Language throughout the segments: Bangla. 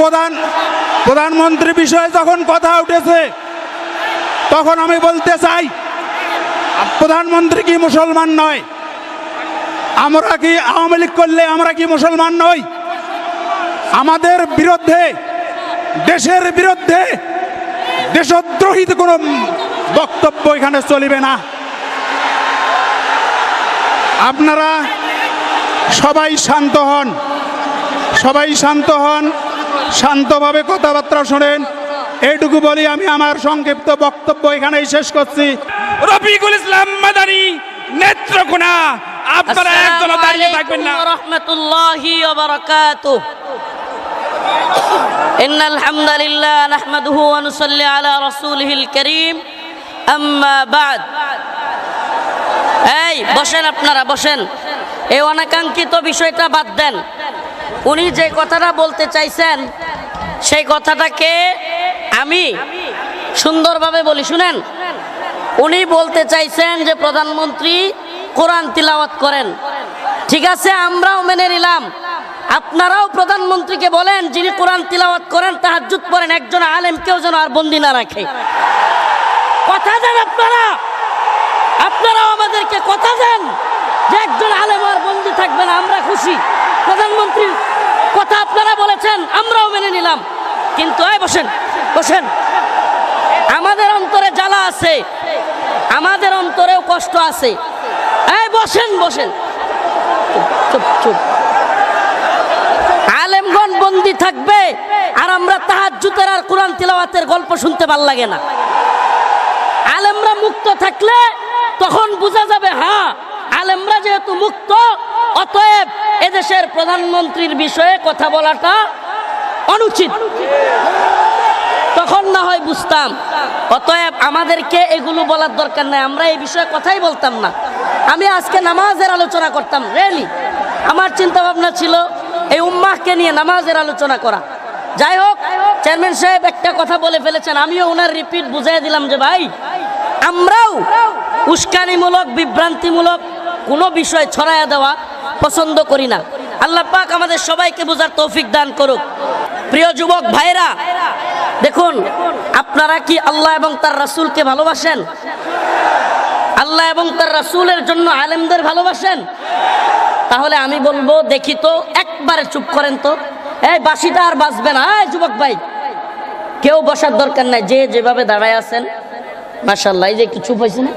প্রধান, প্রধানমন্ত্রী বিষয়ে যখন কথা উঠেছে, তখন আমি বলতে চাই, প্রধানমন্ত্রী কি মুসলমান নয়? আমরা কি আওয়ামী লীগ করলে আমরা কি মুসলমান নই? আমাদের বিরুদ্ধে, দেশের বিরুদ্ধে দেশদ্রোহিত কোনো বক্তব্য এখানে চলিবে না। আপনারা সবাই শান্ত হন, সবাই শান্ত হন। শান্তভাবে কথাবার্তা শোনেন এইটুকু বলি আমি আমার সংক্ষিপ্ত বক্তব্য এখানেই শেষ করছি রফিকুল ইসলাম মাদানী নেত্রকোনা আপনারা একজন দাঁড়িয়ে থাকবেন না ورحمة الله وبركاته إن الحمد لله نحمده ونصلي على رسوله الكريم أما بعد এই বসেন আপনারা বসেন এই অনাকাঙ্ক্ষিত বিষয়টা বাদ দেন উনি যে কথাটা বলতে চাইছেন, সেই কথাটাকে আমি সুন্দরভাবে বলি। শুনেন, উনি বলতে চাইছেন যে প্রধানমন্ত্রী কোরআন তিলাওয়াত করেন। ঠিক আছে, আমরাও মেনে নিলাম। আপনারাও প্রধানমন্ত্রীকে বলেন, যিনি কোরআন তিলাওয়াত করেন, তাহাজ্জুদ পড়েন, একজন আলেম কেউ যেন আর বন্দি না রাখে। কথা দেন আপনারা। আপনারাও আমাদেরকে কথা দেন যে একজন আলেম আর বন্দি থাকবেন আমরা খুশি। প্রধানমন্ত্রী কথা আপনারা বলেছেন, আমরাও মেনে নিলাম। কিন্তু, এই বসেন বসেন। আমাদের অন্তরে জ্বালা আছে, আমাদের অন্তরেও কষ্ট আছে। এই বসেন বসেন। চুপ আলেমগণ বন্দি থাকবে, আর আমরা তাহাজ্জুতের আর কোরআন তিলাওয়াতের গল্প শুনতে ভালো লাগে না। আলেমরা মুক্ত থাকলে তখন বোঝা যাবে হ্যাঁ আলেমরা যেহেতু মুক্ত, অতএব এদেশের প্রধানমন্ত্রীর বিষয়ে কথা বলাটা অনুচিত। তখন না হয় বুঝতাম। অতএব আমাদেরকে এগুলো বলার দরকার নাই। আমরা এই বিষয়ে কথাই বলতাম না। আমি আজকে নামাজের আলোচনা করতাম। রেলি আমার চিন্তা ভাবনা ছিল এই উম্মাহকে নিয়ে নামাজের আলোচনা করা। যাই হোক, চেয়ারম্যান সাহেব একটা কথা বলে ফেলেছেন। আমিও ওনার রিপিট বুঝাই দিলাম যে, ভাই, আমরাও উস্কানিমূলক, বিভ্রান্তিমূলক কোনো বিষয় ছড়াইয়া দেওয়া পছন্দ করি না। আল্লাহ পাক আমাদের সবাইকে বোঝার তৌফিক দান করুক। প্রিয় যুবক ভাইরা, দেখুন, আপনারা কি আল্লাহ এবং তার রাসূলকে ভালোবাসেন? আল্লাহ এবং তার রাসূলের জন্য আলেমদের ভালোবাসেন? তাহলে আমি বলব, দেখি তো, একবারে চুপ করেন তো। এই বাসিটা আর বাঁচবে না। যুবক ভাই, কেউ বসার দরকার নাই। যে যেভাবে দাঁড়ায় আছেন মাশাল্লাহ এই যে একটু চুপ হয়েছে না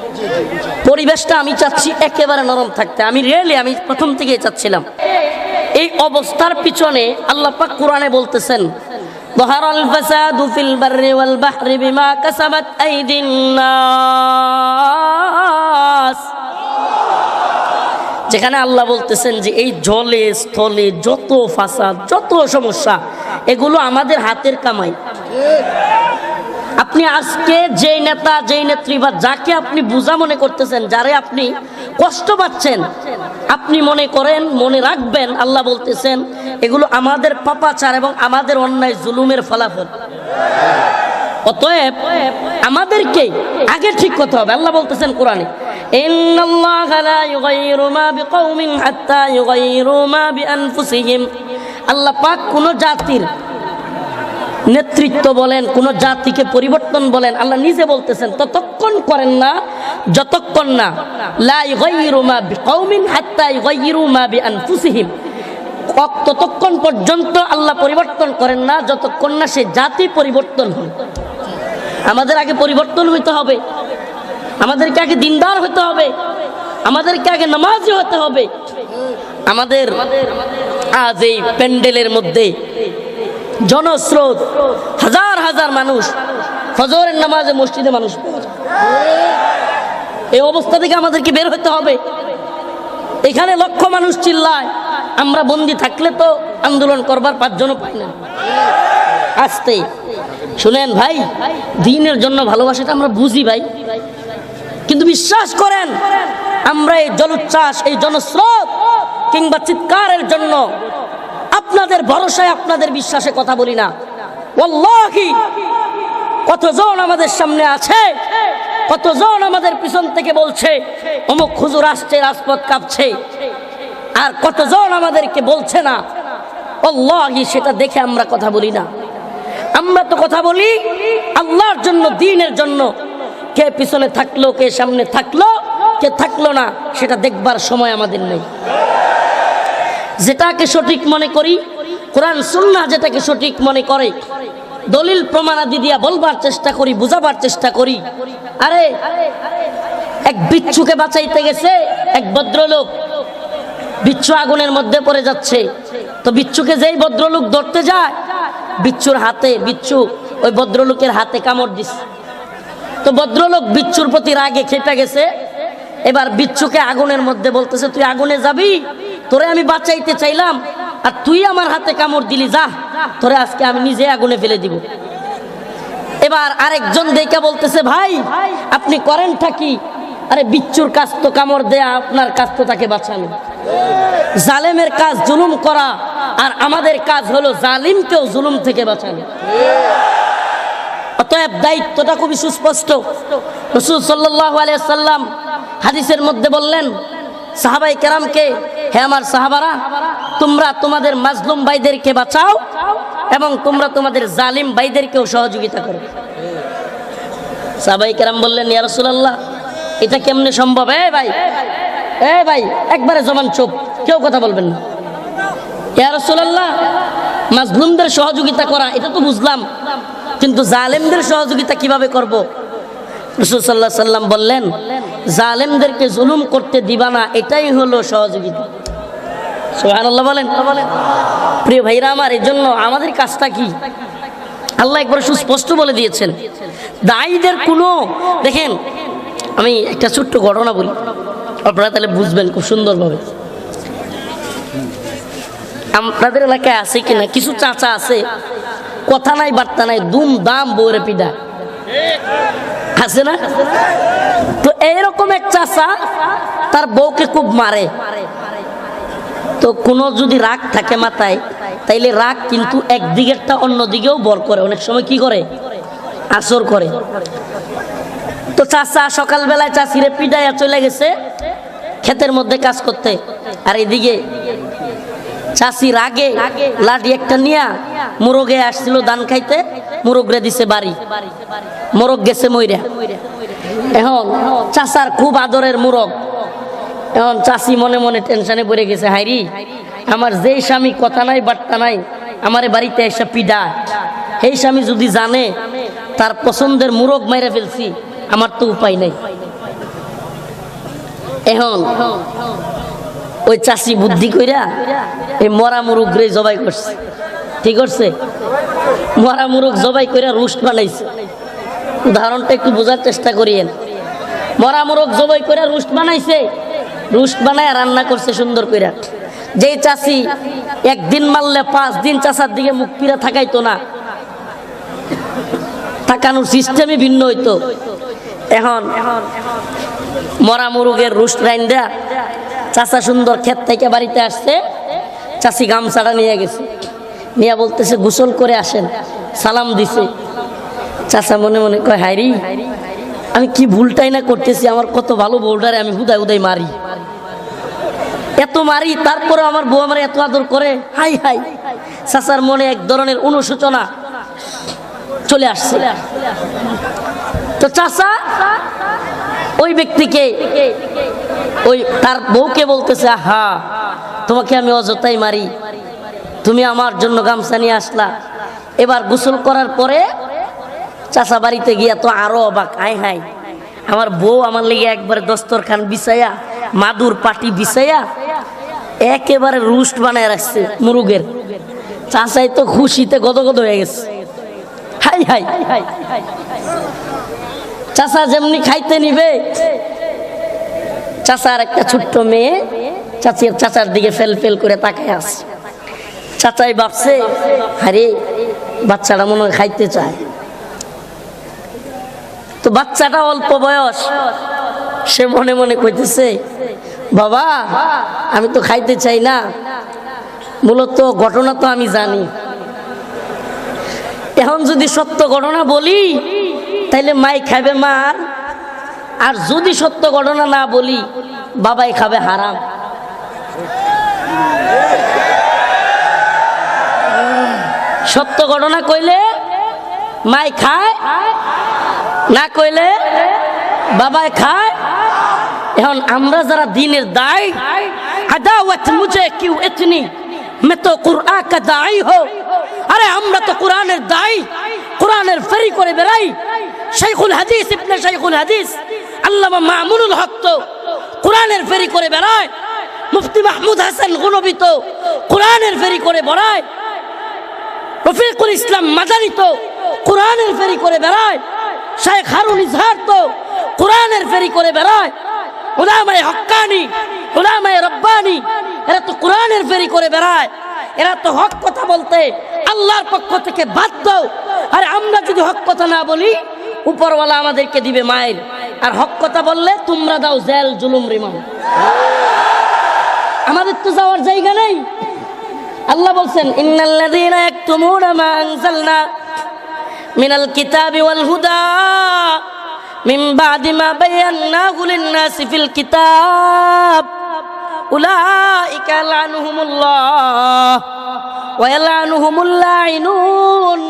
পরিবেশটা আমি চাচ্ছি একেবারে নরম থাকতে আমি রিয়েলি আমি প্রথম থেকেই চাচ্ছিলাম এই অবস্থার পিছনে আল্লাহ পাক কোরআনে বলতেছেন ظهر الفساد في البر والبحر بما كسبت أيدي الناس যেখানে আল্লাহ বলতেছেন যে এই জলে স্থলে যত ফাসাদ যত সমস্যা এগুলো আমাদের হাতের কামাই আপনি আজকে যেই নেতা যেই নেত্রী বা যাকে আপনি বোঝা মনে করতেছেন, যারে আপনি কষ্ট পাচ্ছেন, আপনি মনে করেন, মনে রাখবেন, আল্লাহ বলতেছেন, এগুলো আমাদের পাপাচার এবং আমাদের অন্যায় জুলুমের ফলাফল। অতএব আমাদেরকে আগে ঠিক করতে হবে, আল্লাহ বলতেছেন কোরআনে আল্লাহ পাক কোন জাতির নেতৃত্ব বলেন, কোন জাতিকে পরিবর্তন বলেন, আল্লাহ নিজে বলতেছেন, ততক্ষণ করেন না, যতক্ষণ না ততক্ষণ পর্যন্ত আল্লাহ পরিবর্তন করেন না, যতক্ষণ না সে জাতি পরিবর্তন হয়। আমাদের আগে পরিবর্তন হইতে হবে। আমাদেরকে আগে দিনদার হতে হবে। আমাদেরকে আগে নামাজি হতে হবে। আমাদের আজ এই প্যান্ডেলের মধ্যে জনস্রোত, হাজার হাজার মানুষ ফজরের নামাজে মসজিদে মানুষ এই অবস্থা থেকে আমাদেরকে বের হতে হবে। এখানে লক্ষ মানুষ চিল্লায়, আমরা বন্দি থাকলে তো আন্দোলন করবার পাঁচজনও পাই না। আসতে। শুনেন ভাই, দিনের জন্য ভালোবাসাটা আমরা বুঝি ভাই। কিন্তু বিশ্বাস করেন, আমরা এই জলোচ্ছ্বাস, এই জনস্রোত কিংবা চিৎকারের জন্য আপনাদের ভরসায় আপনাদের বিশ্বাসে কথা বলি না। কতজন আমাদের সামনে আছে, কতজন আমাদের পিছন থেকে বলছে, অমুক খুজুর আসছে, রাজপথ কাঁপছে, আর কতজন আমাদেরকে বলছে না। অল্লাহি সেটা দেখে আমরা কথা বলি না। আমরা তো কথা বলি আল্লাহর জন্য, দিনের জন্য। কে পিছনে থাকল, কে সামনে থাকল, কে থাকল না, সেটা দেখবার সময় আমাদের নেই। যেটাকে সঠিক মনে করি, কোরআন, সুন্নাহ যেটাকে সঠিক মনে করে, দলিল প্রমাণাদি দিয়া বলবার চেষ্টা করি, বুঝাবার চেষ্টা করি। আরে, এক বিচ্ছুকে বাঁচাইতে গেছে এক ভদ্রলোক। বিচ্ছু আগুনের মধ্যে পড়ে যাচ্ছে। তো বিচ্ছুকে যেই ভদ্রলোক ধরতে যায়, বিচ্ছুর হাতে, বিচ্ছু ওই ভদ্রলোকের হাতে কামড় দিস। তো ভদ্রলোক বিচ্ছুর প্রতি রাগে খেপে গেছে। এবার বিচ্ছুকে আগুনের মধ্যে বলতেছে, তুই আগুনে যাবি? তোরে আমি বাঁচাইতে চাইলাম, আর তুই আমার হাতে কামড় দিলি, যা। তোরে আজকে আমি নিজে আগুনে ফেলে দিব। এবার আরেকজন দেখা বলতেছে, ভাই, আপনি করেনটা কি? আরে, বিচ্ছুর কাজ তো কামড় দেয়া, আপনার কাজ তো তাকে বাঁচানো। জালেমের কাজ জুলুম করা, আর আমাদের কাজ হলো জালিমকেও জুলুম থেকে বাঁচানো। অতএব দায়িত্বটা খুবই সুস্পষ্ট। রসুল সাল্লাহ আলিয়া সাল্লাম হাদিসের মধ্যে বললেন সাহাবাই কেরামকে, হে আমার সাহাবারা, তোমরা তোমাদের মাজলুম ভাইদেরকে বাঁচাও এবং তোমরা তোমাদের জালিম ভাইদেরকেও সহযোগিতা করো। সাহাবাই কেরাম বললেন, ইয়া রাসূলুল্লাহ, এটা কেমনে সম্ভব? এ ভাই এ ভাই, একবারে জমান চুপ, কেউ কথা বলবেন না। ইয়া রাসূলুল্লাহ, মাজলুমদের সহযোগিতা করা, এটা তো বুঝলাম, কিন্তু জালেমদের সহযোগিতা কীভাবে করব? রসুল সাল্লাহ সাল্লাম বললেন, জালেমদেরকে জুলুম করতে দিবা না, এটাই হলো সহযোগিতা। সুবহানাল্লাহ বলেন। প্রিয় ভাইরা আমার এই জন্য আমাদের কাজটা কি? আল্লাহ একবার সুস্পষ্ট বলে দিয়েছেন। দায়ীদের কোনো, দেখেন, আমি একটা ছোট্ট ঘটনা বলি। আপনারা তাহলে বুঝবেন খুব সুন্দরভাবে। আপনাদের এলাকায় আছে কিনা? কিছু চাচা আছে, কথা নাই, বার্তা নাই দুম দাম বউরে পিডা আছে না? তো এইরকম এক চাচা, তার বউকে খুব মারে। তো কোনো যদি রাগ থাকে মাথায়, তাইলে রাগ কিন্তু একদিকেরটা অন্য দিকেও বর করে। অনেক সময় কি করে? আসর করে। তো চাচা সকালবেলায় চাষিরে পিডাইয়া চলে গেছে, ক্ষেতের মধ্যে কাজ করতে। আর এদিকে চাষি আগে লাঠি একটা নিয়া মুরগে আসছিল ধান খাইতে, মুরগরে দিছে বাড়ি। মোরগ গেছে মইরা। এখন চাষার খুব আদরের মুরগ। এখন চাষি মনে মনে টেনশনে পড়ে গেছে হাইরি আমার যেই স্বামী কথা নাই, বার্তা নাই, আমার বাড়িতে এসে পিডা। সেই স্বামী যদি জানে, তার পছন্দের মুরগ মাইরা ফেলছি, আমার তো উপায় নাই। এখন ওই চাষি বুদ্ধি কইরা এই মরা মুরুগ রে জবাই করছে। ঠিক করছে? মরা মুরুগ জবাই কইরা রুস্ট বানাইছে। উদাহরণটা একটু বোঝার চেষ্টা করিয়েন। মরা মুরগ জবাই কইরা রুস্ট বানাইছে। রুস্ট বানায় রান্না করছে সুন্দর কইরা। যেই চাষি একদিন মারলে পাঁচ দিন চাষার দিকে মুখ পিরা থাকাইতো না। তাকানোর সিস্টেমই ভিন্ন হইতো। এখন মরা মুরুগের রুস্ট রাইন্দা চাচা সুন্দর ক্ষেত থেকে বাড়িতে আসছে চাষি গামছাটা নিয়ে গেছে। নিয়ে বলতেছে, গোসল করে আসেন। সালাম দিছে। চাচা মনে মনে কয় হাইরি আমি কি ভুলটাই না করতেছি? আমার কত ভালো বউডারে আমি হুদায় হুদায় মারি। এত মারি তারপরে আমার বউ আমার এত আদর করে? হাই হাই চাচার মনে এক ধরনের অনুশোচনা চলে আসছে। তো চাচা, ওই ব্যক্তিকে ওই তার বউকে বলতেছে হা তোমাকে আমি অযথাই মারি তুমি আমার জন্য গামছা নিয়ে আসলা এবার গোসল করার পরে চাচা বাড়িতে গিয়া তো আরও অবাক আয় হাই আমার বউ আমার লেগে একবারে দস্তরখান বিছাইয়া মাদুর পাটি বিছাইয়া একেবারে রুস্ট বানায় রাখছে মুরুগের চাচাই তো খুশিতে গদগদ হয়ে গেছে হাই হাই চাচা যেমনি খাইতে নিবে চাচার একটা ছোট্ট মেয়ে চাচির চাচার দিকে ফেল ফেল করে তাকায় আসছে চাচাই ভাবছে, আরে, বাচ্চাটা মনে হয় খাইতে চায়। তো বাচ্চাটা অল্প বয়স, সে মনে মনে কইতেছে, বাবা, আমি তো খাইতে চাই না। মূলত ঘটনা তো আমি জানি। এখন যদি সত্য ঘটনা বলি, তাইলে মাই খাবে মার আর যদি সত্য ঘটনা না বলি, বাবাই খাবে হারাম। সত্য ঘটনা কইলে মাই খায়, না কইলে বাবাই খায়। এখন আমরা যারা দিনের দায়, আদাওয়াত মুঝে কিউ এতনি, মে তো কুরআ কা দায়ী হো। আরে আমরা তো কোরআনের দায়ী, কোরআনের ফেরি করে বেড়াই। শাইখুল হাদিস, ইবনে শাইখুল হাদিস। আল্লামা মামুনুল হক তো কোরআনের ফেরি করে বেড়ায়, মুফতি মাহমুদ হাসান গুনবী তো কোরআনের ফেরি করে বেড়ায়, রফিকুল ইসলাম মাদানি তো কোরআনের ফেরি করে বেড়ায় শাইখ হারুন ইজহার তো কোরআনের ফেরি করে বেড়ায়, উলামায়ে হক্কানি, উলামায়ে রব্বানি, এরা তো কোরআনের ফেরি করে বেড়ায়, এরা তো হক কথা বলতে আল্লাহর পক্ষ থেকে বাধ্য। আরে আমরা যদি হক কথা না বলি, উপরওয়ালা আমাদেরকে দিবে মাইল আর হক কথা বললে তোমরা দাও জেল, জুলুম রিমাম আমাদের তো যাওয়ার জায়গা নেই। আল্লাহ বলছেন, ইন্নাল্লাযীনা ইয়াকতুমুনা মা আনজালনা মিনাল কিতাবি ওয়াল হুদা মিন বাদি মা বায়ান্নাহু লিন-নাসি ফিল কিতাব। উলাইকা লানুহুমুল্লাহ ওয়া ইয়ালানুহুমুল লাইনুন।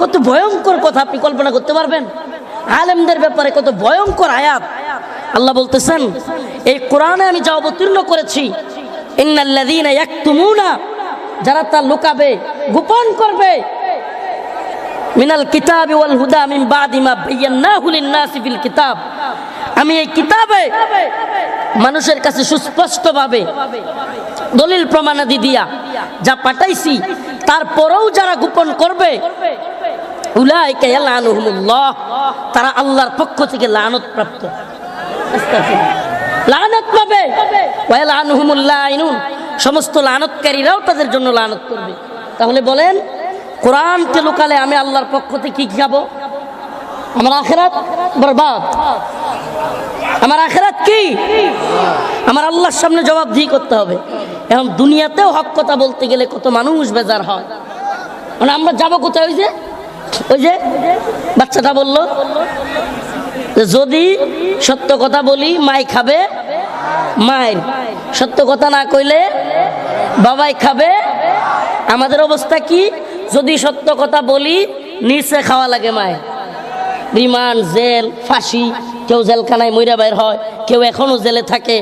কত ভয়ঙ্কর কথা আপনি কল্পনা করতে পারবেন। আলেমদের ব্যাপারে কত ভয়ঙ্কর আয়াত। আল্লাহ বলতেছেন, এই কোরআনে আমি যা অবতীর্ণ করেছি যারা তা লুকাবে, গোপন করবে। মিনাল কিতাবি ওয়াল হুদা মিন বাদি মা বায়ান্নাহু লিন-নাসি ফিল কিতাব। আমি এই কিতাবে মানুষের কাছে সুস্পষ্টভাবে দলিল প্রমাণাদি দিয়া যা পাঠাইছি, তারপরেও যারা গোপন করবে উলাইকা ইয়ালানুহুমুল্লাহ, তারা আল্লাহর পক্ষ থেকে লানত প্রাপ্ত লানত পাবে। ওয়ালানুহুমুল লাইনুন সমস্ত লানতকারীরাও তাদের জন্য লানত করবে। তাহলে বলেন, কোরআনকে লুকালে আমি আল্লাহর পক্ষ থেকে কি খাব? আমার আখেরাত বরবাদ। আমার আখেরাত কি? আমার আল্লাহর সামনে জবাবদিহি করতে হবে। এখন দুনিয়াতেও হক কথা বলতে গেলে কত মানুষ বেজার হয়। মানে আমরা যাব কোথায় ওই যে? ওই যে বাচ্চাটা বলল যদি সত্য কথা বলি, মাই খাবে, মায়ের। সত্য কথা না কইলে বাবাই খাবে। আমাদের অবস্থা কি? যদি সত্য কথা বলি, নিচে খাওয়া লাগে মায়ের। রিমান্ড জেল, ফাঁসি, কেউ জেলখানায় মইরা বের হয়, কেউ এখনও জেলে থাকে।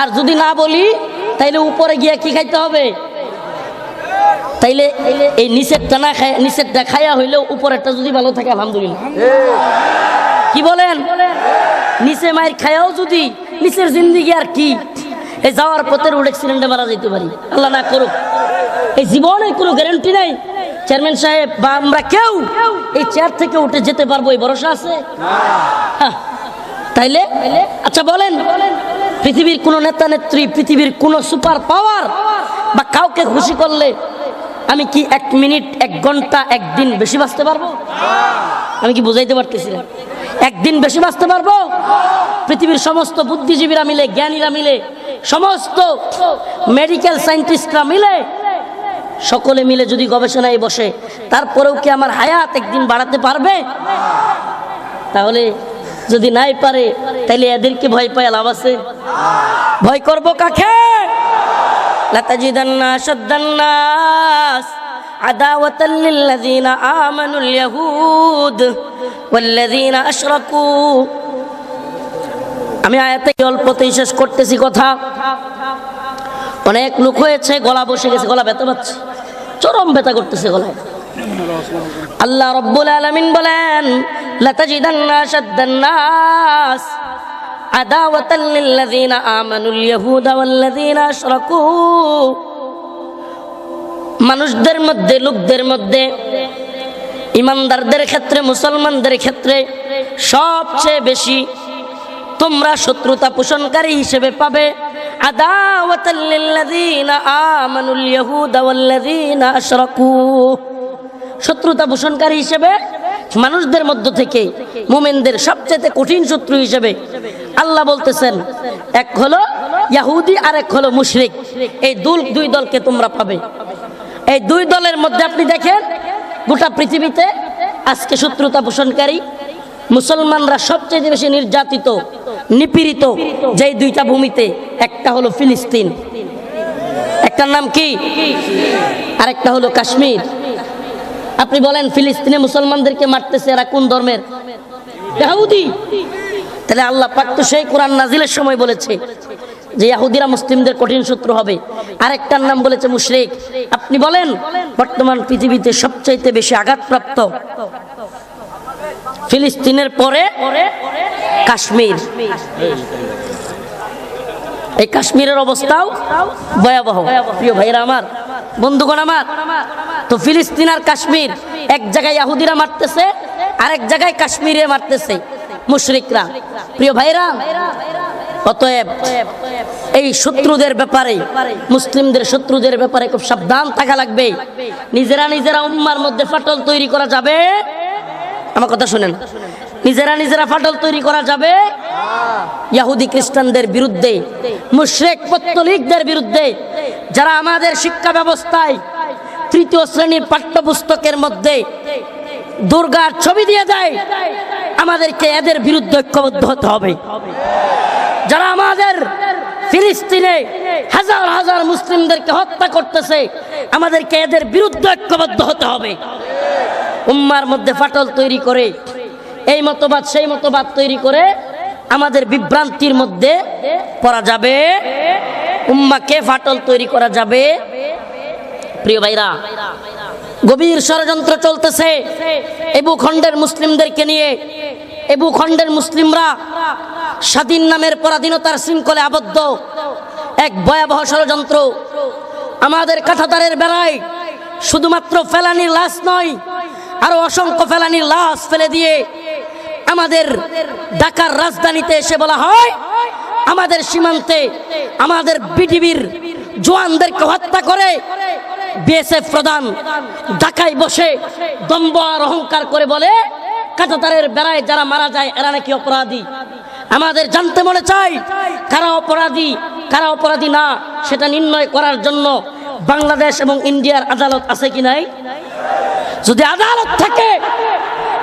আর যদি না বলি, তাইলে উপরে গিয়া কি খাইতে হবে? তাইলে এই নিচেরটা না খায় নিচেরটা খাইয়া হইলেও উপরেরটা যদি ভালো থাকে, আলহামদুলিল্লাহ। কি বলেন? নিচে মায়ের খায়াও যদি, নিচের জিন্দিগি আর কি? এই যাওয়ার পথে রোড অ্যাক্সিডেন্টে মারা যেতে পারি। আল্লাহ না করুক। এই জীবনে কোনো গ্যারান্টি নাই। চেয়ারম্যান সাহেব, বা আমরা কেউ এই চেয়ার থেকে উঠে যেতে পারব, এই ভরসা আছে। তাইলে? আচ্ছা বলেন। পৃথিবীর কোনো নেতা নেত্রী পৃথিবীর কোনো সুপার পাওয়ার বা কাউকে খুশি করলে আমি কি এক মিনিট, এক ঘণ্টা, একদিন বেশি বাঁচতে পারব? আমি কি বুঝাইতে পারতেছি না? একদিন বেশি বাঁচতে পারব? পৃথিবীর সমস্ত বুদ্ধিজীবীরা মিলে, জ্ঞানীরা মিলে, সমস্ত মেডিকেল সায়েন্টিস্টরা মিলে, সকলে মিলে যদি গবেষণায় বসে, তারপরেও কি আমার হায়াত একদিন বাড়াতে পারবে? তাহলে যদি নাই পারে, তাহলে এদেরকে ভয় পায় লাভ আছে? ভয় করব কাকে? লাতাজিদান্না শাদ্দান্নাস عداوة للذين آمنوا اليهود والذين أشركوا আমি আয়াতে অল্পতেই শেষ করতেছি কথা অনেক লোক হয়েছে গলা বসে গেছে গলা ব্যথা পাচ্ছে চরম ব্যথা করতেছে গলায় আল্লাহ রব্বুল আলামিন বলেন লাতাজিদান্না শাদ্দান্নাস আদাওয়াতাল লিল্লাযিনা আমানুল ইয়াহুদা ওয়াল্লাযিনা আশরাকু। মানুষদের মধ্যে, লোকদের মধ্যে, ইমানদারদের ক্ষেত্রে, মুসলমানদের ক্ষেত্রে সবচেয়ে বেশি তোমরা শত্রুতা পোষণকারী হিসেবে পাবে। আদাওয়াতাল লিল্লাযিনা আমানুল ইয়াহুদা ওয়াল্লাযিনা আশরাকু। শত্রুতা পোষণকারী হিসেবে, মানুষদের মধ্য থেকে মোমেনদের সবচেয়ে কঠিন শত্রু হিসেবে আল্লাহ বলতেছেন, এক হলো ইয়াহুদি আর এক হলো মুশরিক। এই দুল দুই দলকে তোমরা পাবে। এই দুই দলের মধ্যে আপনি দেখেন, গোটা পৃথিবীতে আজকে শত্রুতা পোষণকারী, মুসলমানরা সবচেয়ে বেশি নির্যাতিত, নিপীড়িত যেই দুইটা ভূমিতে, একটা হলো ফিলিস্তিন। একটার নাম কি? আরেকটা হলো কাশ্মীর। আপনি বলেন, ফিলিস্তিনে মুসলমানদেরকে মারতেছে এরা কোন ধর্মের? তাহলে আল্লাহ পাক তো সেই কোরআন নাজিলের সময় বলেছে যে ইয়াহুদিরা মুসলিমদের কঠিন শত্রু হবে। আরেকটার নাম বলেছে মুশরিক। আপনি বলেন, বর্তমান পৃথিবীতে সবচাইতে বেশি আঘাতপ্রাপ্ত ফিলিস্তিনের পরে কাশ্মীর। এই কাশ্মীরের অবস্থাও ভয়াবহ। প্রিয় ভাইরা আমার, বন্ধুগণ আমার, তো ফিলিস্তিন আর কাশ্মীর, এক জায়গায় ইয়াহুদিরা মারতেছে, আরেক জায়গায় কাশ্মীরে মারতেছে। মুশরিকরা। প্রিয় ভাইরা অতএব এই শত্রুদের ব্যাপারে, মুসলিমদের শত্রুদের ব্যাপারে খুব সাবধান থাকা লাগবে। নিজেরা নিজেরা উম্মার মধ্যে ফাটল তৈরি করা যাবে। আমার কথা শুনেন। নিজেরা নিজেরা ফাটল তৈরি করা যাবে। ইয়াহুদি খ্রিস্টানদের বিরুদ্ধে, মুশরেক পত্তলিকদের বিরুদ্ধে, যারা আমাদের শিক্ষা ব্যবস্থায় তৃতীয় শ্রেণির পাঠ্যপুস্তকের মধ্যে দুর্গার ছবি দিয়ে দেয় আমাদেরকে এদের বিরুদ্ধে ঐক্যবদ্ধ হতে হবে। যারা আমাদের ফিলিস্তিনে হাজার হাজার মুসলিমদেরকে হত্যা করতেছে, আমাদেরকে এদের বিরুদ্ধে ঐক্যবদ্ধ হতে হবে। উম্মার মধ্যে ফাটল তৈরি করে, এই মতবাদ, সেই মতবাদ তৈরি করে আমাদের বিভ্রান্তির মধ্যে পড়া যাবে। উম্মাকে ফাটল তৈরি করা যাবে। প্রিয় ভাইরা গভীর ষড়যন্ত্র চলতেছে। এ ভূখণ্ডের মুসলিমদেরকে নিয়ে এ ভূখণ্ডের মুসলিমরা স্বাধীন নামের পরাধীনতার শৃঙ্খলে আবদ্ধ। এক ভয়াবহ ষড়যন্ত্র। আমাদের কাঁথাতারের বেলায় শুধুমাত্র ফেলানির লাশ নয়, আরও অসংখ্য ফেলানির লাশ ফেলে দিয়ে আমাদের ঢাকার রাজধানীতে এসে বলা হয়, আমাদের সীমান্তে আমাদের বিটিভির জোয়ানদেরকে হত্যা করে বিএসএফ প্রধান ঢাকায় বসে দম্ব আর অহংকার করে বলে, কাঁটাতারের বেড়ায় যারা মারা যায়, এরা নাকি অপরাধী। আমাদের জানতে মনে চাই কারা অপরাধী কারা অপরাধী না, সেটা নির্ণয় করার জন্য বাংলাদেশ এবং ইন্ডিয়ার আদালত আছে কি নাই? যদি আদালত থাকে,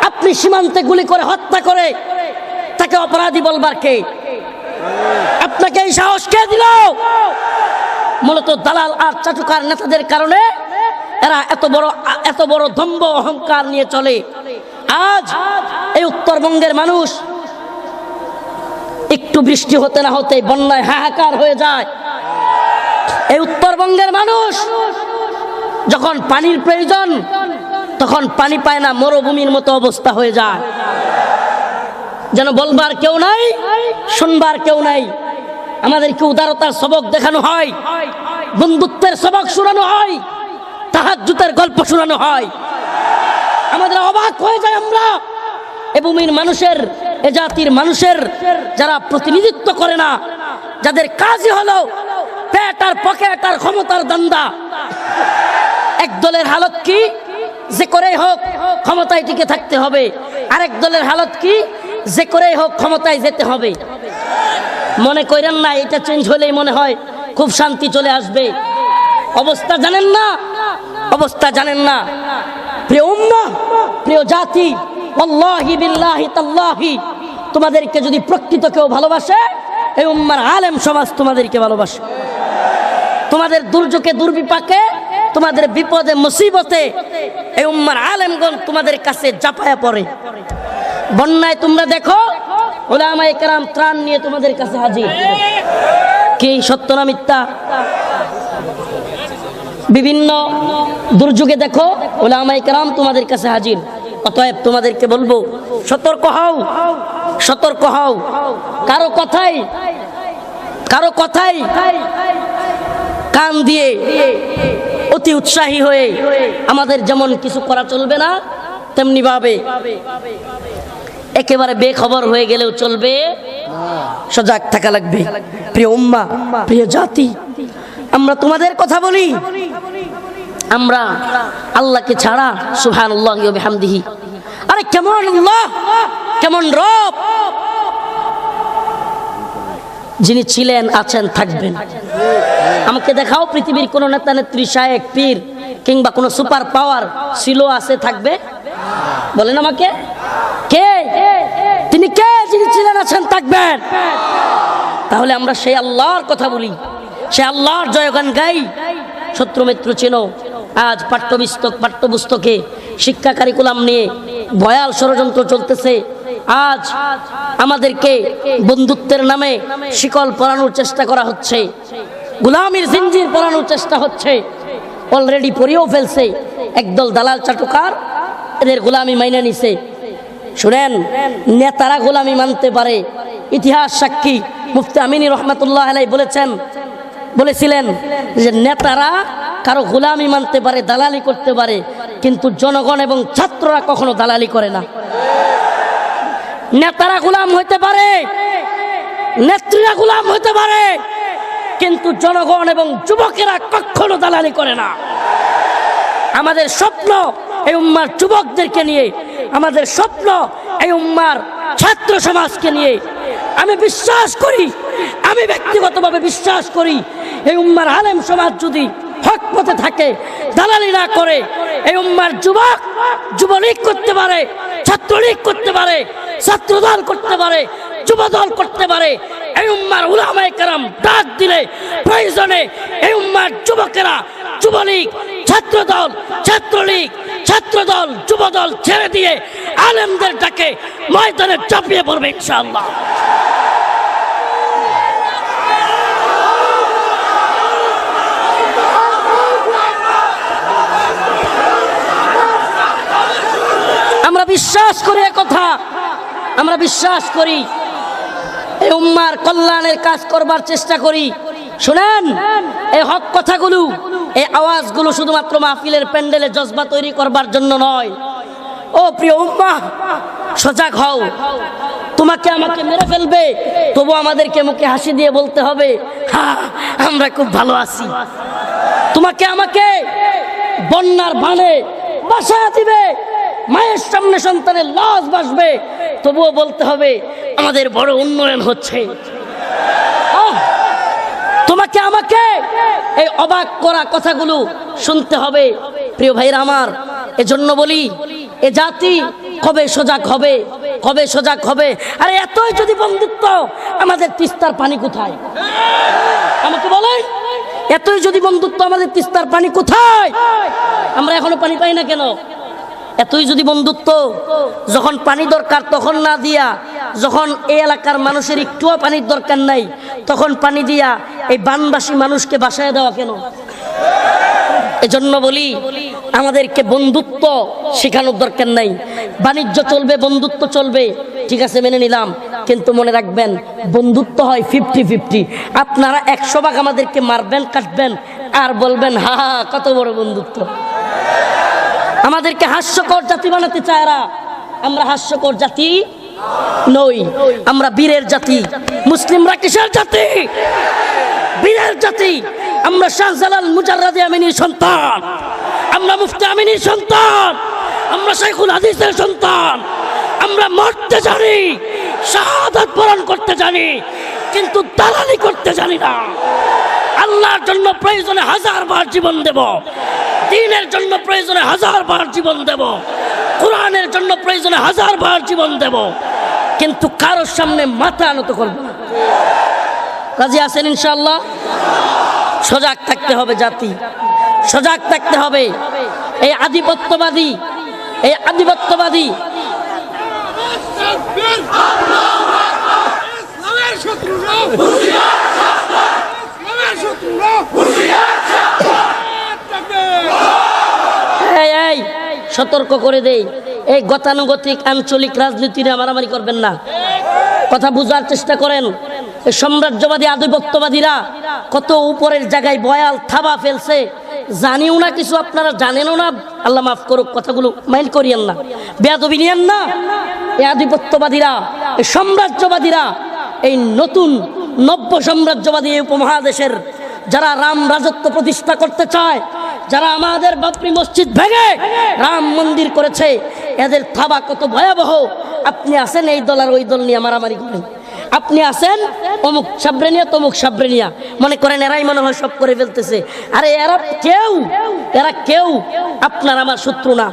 আপনি সীমান্তে গুলি করে হত্যা করে তাকে অপরাধী বলবার কে? আপনাকে এই সাহস কে দিল? মূলত দালাল আর চাটুকার নেতাদের কারণে এরা এত বড় এত বড় দম্ভ অহংকার নিয়ে চলে। আজ এই উত্তরবঙ্গের মানুষ একটু বৃষ্টি হতে না হতে বন্যায় হাহাকার হয়ে যায়। এই উত্তরবঙ্গের মানুষ যখন পানির প্রয়োজন, তখন পানি পায় না, মরুভূমির মতো অবস্থা হয়ে যায়। যেন বলবার কেউ নাই, শুনবার কেউ নাই। আমাদেরকে উদারতার সবক দেখানো হয়, বন্ধুত্বের সবক শোনানো হয় তাহার জুতের গল্প শোনানো হয়। আমাদের অবাক হয়ে যায় আমরা। এ ভূমির মানুষের, এ জাতির মানুষের যারা প্রতিনিধিত্ব করে না, যাদের কাজই হলো পেট পকেট আর ক্ষমতার দান্দা। এক দলের হালত কি? যে করেই হোক ক্ষমতায় টিকে থাকতে হবে। আরেক দলের হালত কি? যে করেই হোক ক্ষমতায় যেতে হবে। মনে করেন না, এটা চেঞ্জ হলেই মনে হয় খুব শান্তি চলে আসবে। অবস্থা জানেন না? অবস্থা জানেন না। প্রিয় উম্মা, প্রিয় জাতি, আল্লাহি বিল্লাহি তাল্লাহি, তোমাদেরকে যদি প্রকৃত কেউ ভালোবাসে, এই উম্মার আলেম সমাজ তোমাদেরকে ভালোবাসে। তোমাদের দুর্যোগে দুর্বিপাকে, তোমাদের বিপদে মুসিবতে, এই উম্মার আলেমগণ তোমাদের কাছে জাপায়া পড়ে। বন্যায় তোমরা দেখো ওলামায়ে কেরাম ত্রাণ নিয়ে তোমাদের কাছে হাজির। কি সত্য না মিথ্যা? বিভিন্ন দুর্যোগে দেখো ওলামায়ে কেরাম তোমাদের কাছে হাজির। অতএব তোমাদেরকে বলব, সতর্ক হও সতর্ক হও। কারও কথাই কারও কথাই কান দিয়ে অতি উৎসাহী হয়ে আমাদের যেমন কিছু করা চলবে না তেমনি ভাবে একেবারে বেখবর হয়ে গেলেও চলবে। সজাগ থাকা লাগবে। প্রিয় উম্মা, প্রিয় জাতি, আমরা তোমাদের কথা বলি। আমরা আল্লাহকে ছাড়া সুহান হামদিহি আরে কেমন কেমন রব। যিনি ছিলেন, আছেন, থাকবেন। আমাকে দেখাও পৃথিবীর কোন নেতা, নেত্রী, শায়েক, পীর কিংবা কোনো সুপার পাওয়ার, ছিল, আছে, থাকবে। বলেন আমাকে। কে? তিনি কে যিনি ছিলেন, আছেন, থাকবেন? তাহলে আমরা সেই আল্লাহর কথা বলি। সে আল্লাহর জয়গান গাই। শত্রু মিত্র চেনো। আজ পাঠ্যপুস্তক পাঠ্যপুস্তকে শিক্ষা কারিকুলাম নিয়ে ভয়াল ষড়যন্ত্র চলতেছে। আজ আমাদেরকে বন্ধুত্বের নামে শিকল পরানোর চেষ্টা করা হচ্ছে। গুলামির জিঞ্জির পরানোর চেষ্টা হচ্ছে। অলরেডি পরিয়েও ফেলছে। একদল দালাল চাটুকার, এদের গোলামি মাইনে নিছে। শুনেন, নেতারা গোলামি মানতে পারে। ইতিহাস সাক্ষী মুফতি আমিনী রহমতুল্লাহ আলাই বলেছেন, বলেছিলেন যে নেতারা কারও গোলামি মানতে পারে, দালালি করতে পারে, কিন্তু জনগণ এবং ছাত্ররা কখনো দালালি করে না। নেতারা গোলাম হইতে পারে, নেত্রীরা গোলাম হইতে পারে, কিন্তু জনগণ এবং যুবকেরা কখনো দালালি করে না। আমাদের স্বপ্ন এই উম্মার যুবকদেরকে নিয়ে, আমাদের স্বপ্ন এই উম্মার ছাত্র সমাজকে নিয়ে। আমি বিশ্বাস করি, আমি ব্যক্তিগতভাবে বিশ্বাস করি, এই উম্মার আলেম সমাজ যদি হক পথে থাকে, দালালি না করে, এই উম্মার যুবক, যুবলীগ করতে পারে, ছাত্রলীগ করতে পারে, ছাত্রদল করতে পারে, যুবদল করতে পারে, এই উম্মার উলামায়ে কেরাম ডাক দিলে প্রয়োজনে এই উম্মার যুবকেরা, যুবলীগ ছাত্রদল, ছাত্রলীগ, ছাত্রদল, যুবদল ছেড়ে দিয়ে আলেমদের ডাকে ময়দানে চাপিয়ে পড়বে ইনশাআল্লাহ। আমরা বিশ্বাস করি কথা। আমরা বিশ্বাস করি। এই উম্মার কল্যাণের কাজ করবার চেষ্টা করি। শুনেন এই হক কথাগুলো এই আওয়াজগুলো শুধুমাত্র মাহফিলের প্যান্ডেলে জজবা তৈরি করবার জন্য নয়। ও প্রিয় উম্মা সজাগ হও। তোমাকে আমাকে মেরে ফেলবে তবু আমাদেরকে মুখে হাসি দিয়ে বলতে হবে হ্যাঁ আমরা খুব ভালো আছি। তোমাকে আমাকে বন্যার বানে বাসা দিবে, মায়ের সামনে সন্তানের লাশ বাসবে, তবুও বলতে হবে, আমাদের বড় উন্নয়ন হচ্ছে! তোমাকে আমাকে এই অবাক করা কথাগুলো শুনতে হবে। প্রিয় ভাইরা আমার, এজন্য বলি, এ জাতি কবে সজাগ হবে? কবে সজাগ হবে? আরে এতই যদি বন্ধুত্ব, আমাদের তিস্তার পানি কোথায়? আমাকে বলেন, এতই যদি বন্ধুত্ব, আমাদের তিস্তার পানি কোথায়? আমরা এখনও পানি পাই না কেন? এতই যদি বন্ধুত্ব, যখন পানি দরকার, তখন না দিয়া যখন এই এলাকার মানুষের একটুও পানির দরকার নাই, তখন পানি দিয়া এই বানবাসী মানুষকে বাসায় দেওয়া কেন? এজন্য বলি, আমাদেরকে বন্ধুত্ব শেখানোর দরকার নাই। বাণিজ্য চলবে, বন্ধুত্ব চলবে, ঠিক আছে, মেনে নিলাম। কিন্তু মনে রাখবেন, বন্ধুত্ব হয় ফিফটি ফিফটি আপনারা একশো ভাগ আমাদেরকে মারবেন, কাটবেন, আর বলবেন, হা হা, কত বড় বন্ধুত্ব। আমাদেরকে হাস্যকর জাতি বানাতে চায় আমরা হাস্যকর জাতি নই। আমরা বীরের জাতি। মুসলিমরা কিসের জাতি? বীরের জাতি। আমরা শাহজালাল মুজাররাদে আমিনীর সন্তান। আমরা মুফতি আমিনীর সন্তান। আমরা শেখুল হাদিসের সন্তান। আমরা মরতে জানি, শাহাদাত বরণ করতে জানি, কিন্তু দালালি করতে জানি না। আল্লাহর জন্য প্রয়োজনে হাজার বার জীবন দেব। দিনের জন্য প্রয়োজনে হাজার বার জীবন দেব। কোরআনের জন্য প্রয়োজনে হাজার বার জীবন দেব। কিন্তু কারোর সামনে মাথা আনত করব না। রাজি আছেন ইনশাল্লাহ সজাগ থাকতে হবে জাতি। সজাগ থাকতে হবে। এই আধিপত্যবাদী এই আধিপত্যবাদী। সতর্ক করে দেই। এই গতানুগতিক, আঞ্চলিক রাজনীতি নিয়ে মারামারি করবেন না। কথা বুঝার চেষ্টা করেন। সাম্রাজ্যবাদী, আধিপত্যবাদীরা কত উপরের জায়গায় বয়াল থাবা ফেলছে। জানিও না কিছু, আপনারা জানেনও না। আল্লাহ মাফ করুক, কথাগুলো মাইন্ড করিয়েন না। বেয়াদবি নিয়েন না। এই আধিপত্যবাদীরা, এই সাম্রাজ্যবাদীরা, এই নতুন নব্য সাম্রাজ্যবাদী উপমহাদেশের যারা রাম রাজত্ব প্রতিষ্ঠা করতে চায় যারা আমাদের বাপরি মসজিদ ভেঙে রাম মন্দির করেছে এদের থাবা কত ভয়াবহ। আপনি আসেন এই দল আর ওই দল নিয়ে মারামারি করেন আপনি আসেন অমুক সাবরেনিয়া তমুক সাবরেনিয়া। মনে করেন এরাই মনে হয় সব করে ফেলতেছে। আরে এরা কেউ এরা কেউ আপনার আমার শত্রু না।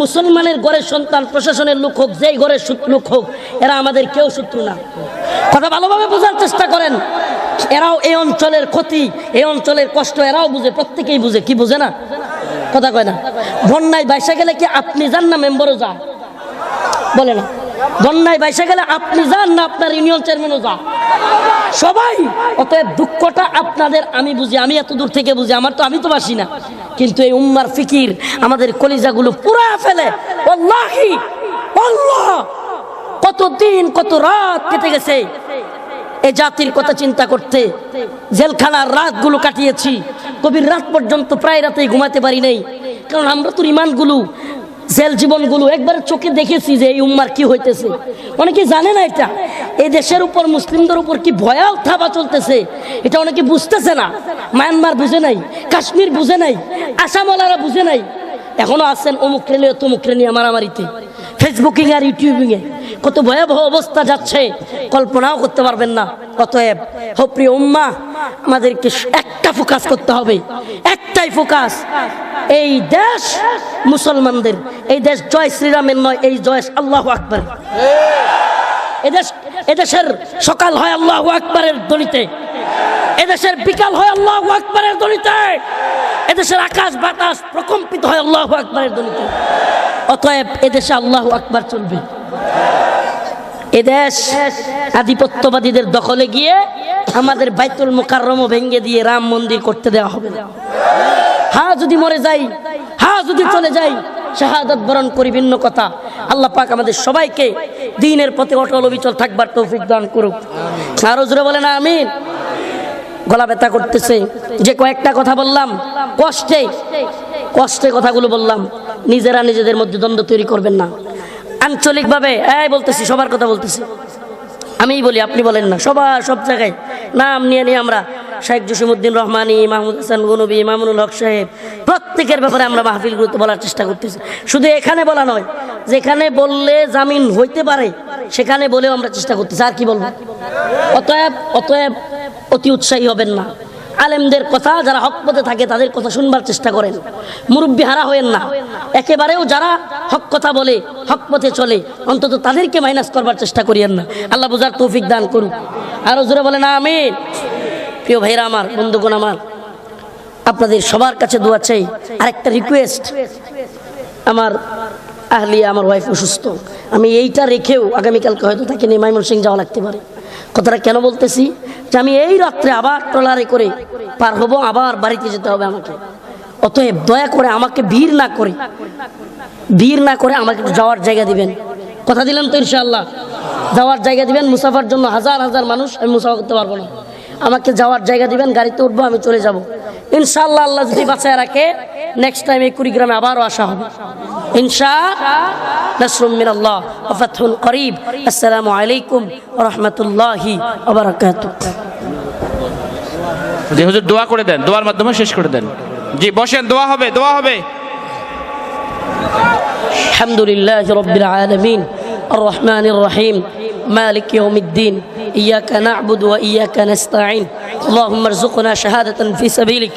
মুসলমানের ঘরের সন্তান প্রশাসনের লোক হোক যেই ঘরের শত্রু লোক হোক এরা আমাদের কেউ শত্রু না। কথা ভালোভাবে বোঝার চেষ্টা করেন। এরাও এই অঞ্চলের ক্ষতি, এই অঞ্চলের কষ্ট এরাও বুঝে, প্রত্যেকেই বুঝে, কি বুঝে না? কথা কয় না। বন্যায় বাইসা গেলে কি আপনি যান না মেম্বারও যা? বলে না। বন্যায় বাইসা গেলে আপনি যান না আপনার ইউনিয়ন চেয়ারম্যানও যা? সবাই! অতএব দুঃখটা আপনাদের, আমি বুঝি, আমি এত দূর থেকে বুঝি, আমার তো, আমি তো বাসি না। কিন্তু এই উম্মার ফিকির, আমাদের কলিজাগুলো পুরা ফেলে। কত দিন কত রাত কেটে গেছে? এই জাতির কথা চিন্তা করতে। জেলখানার রাতগুলো কাটিয়েছি। কবির রাত পর্যন্ত প্রায় রাতেই ঘুমাতে পারি নাই। কারণ আমরা তো ইমানগুলো, জেল জীবনগুলো একবার চোখে দেখেছি যে এই উম্মার কি হইতেছে। অনেকে জানে না এটা। এই দেশের উপর, মুসলিমদের উপর কি ভয়াল থাবা চলতেছে? এটা অনেকে বুঝতেছে না। মায়ানমার বুঝে নাই, কাশ্মীর বুঝে নাই, আসামওয়ালারা বুঝে নাই। এখনও আছেন অমুক ট্রেনে তমুক ট্রেনে মারামারিতে। ফেসবুকিং আর ইউটিউবিং এ কত ভয়াবহ অবস্থা যাচ্ছে, কল্পনাও করতে পারবেন না। অতএব হো প্রিয় উম্মা, আমাদেরকে একটা ফোকাস করতে হবে। একটাই ফোকাস এই দেশ মুসলমানদের, এই দেশ জয় শ্রীরামের নয়, এই জয় আল্লাহ আকবর। এদেশ এদেশের সকাল হয় আল্লাহ আকবরের দলিতে এদেশের বিকাল হয় আল্লাহ আকবরের দলিতে এদেশের আকাশ, বাতাস প্রকম্পিত হয় আল্লাহ আকবরের দলিতে অতএব এদেশে আল্লাহ আকবার চলবে। এদেশ আধিপত্যবাদীদের দখলে গিয়ে আমাদের বাইতুল মোকাররম ভেঙ্গে দিয়ে রাম মন্দির করতে দেওয়া হবে। না হ্যাঁ যদি মরে যাই হ্যাঁ যদি চলে যাই, শাহাদত বরণ করি ভিন্ন কথা। আল্লাহ পাক আমাদের সবাইকে দিনের পথে অটল অবিচল থাকবার তৌফিক দান করুক। আরও জোরে বলে না আমিন। গলা ব্যথা করতেছে। যে কয়েকটা কথা বললাম, কষ্টে কষ্টে কথাগুলো বললাম। নিজেরা নিজেদের মধ্যে দ্বন্দ্ব তৈরি করবেন না। আঞ্চলিকভাবে, এই বলতেছি, সবার কথা বলতেছি। আমিই বলি, আপনি বলেন না, সবার, সব জায়গায়। নাম নিয়ে নিয়ে আমরা শেখ জসিমুদ্দিন রহমানি, মাহমুদ হাসান গনবী, মামুনুল হক সাহেব, প্রত্যেকের ব্যাপারে আমরা মাহফিলগুলোতে বলার চেষ্টা করতেছি। শুধু এখানে বলা নয়, যেখানে বললে জামিন হইতে পারে, সেখানে বলেও আমরা চেষ্টা করতেছি। আর কি বলব? অতএব অতএব অতি উৎসাহী হবেন না। আলেমদের কথা, যারা হক পথে থাকে, তাদের কথা শুনবার চেষ্টা করেন। মুরব্বী হারা হয়েন না। একেবারেও যারা হক কথা বলে, হক পথে চলে, অন্তত তাদেরকে মাইনাস করবার চেষ্টা করিয়েন না। আল্লাহ বুঝার তৌফিক দান করুক। আরও জোরে বলে না আমি প্রিয় ভাইরা আমার, বন্ধুগণ আমার, আপনাদের সবার কাছে দোয়া চাই। আরেকটা রিকোয়েস্ট আমার আহলিয়া, আমার ওয়াইফ অসুস্থ। আমি এইটা রেখেও আগামীকালকে হয়তো তাকে নিয়ে মাইমন সিং যাওয়া লাগতে পারে। কথাটা কেন বলতেছি? যে আমি এই রাত্রে আবার ট্রলারে করে পার হব, আবার বাড়িতে যেতে হবে আমাকে। অতএব দয়া করে আমাকে ভিড় না করে। ভিড় না করে আমাকে একটু যাওয়ার জায়গা দিবেন। কথা দিলেন তো ইনশাআল্লাহ। যাওয়ার জায়গা দিবেন, মুসাফার জন্য হাজার হাজার মানুষ, আমি মুসাফা করতে পারব না। আমাকে যাওয়ার জায়গা দিবেন, গাড়িতে উঠবো, আমি চলে যাব। ইনশাআল্লাহ আল্লাহ যদি বাঁচায় রাখে নেক্সট টাইম এই কুড়িগ্রামে আবারও আসা হবে। দোয়া করে দেন। দোয়ার মাধ্যমে শেষ করে দেন। জি, বসেন, দোয়া হবে দোয়া হবে। الحمد لله رب العالمين. الرحمن الرحيم. مالك يوم الدين. إياك نعبد وإياك نستعين. اللهم ارزقنا شهادة في سبيلك.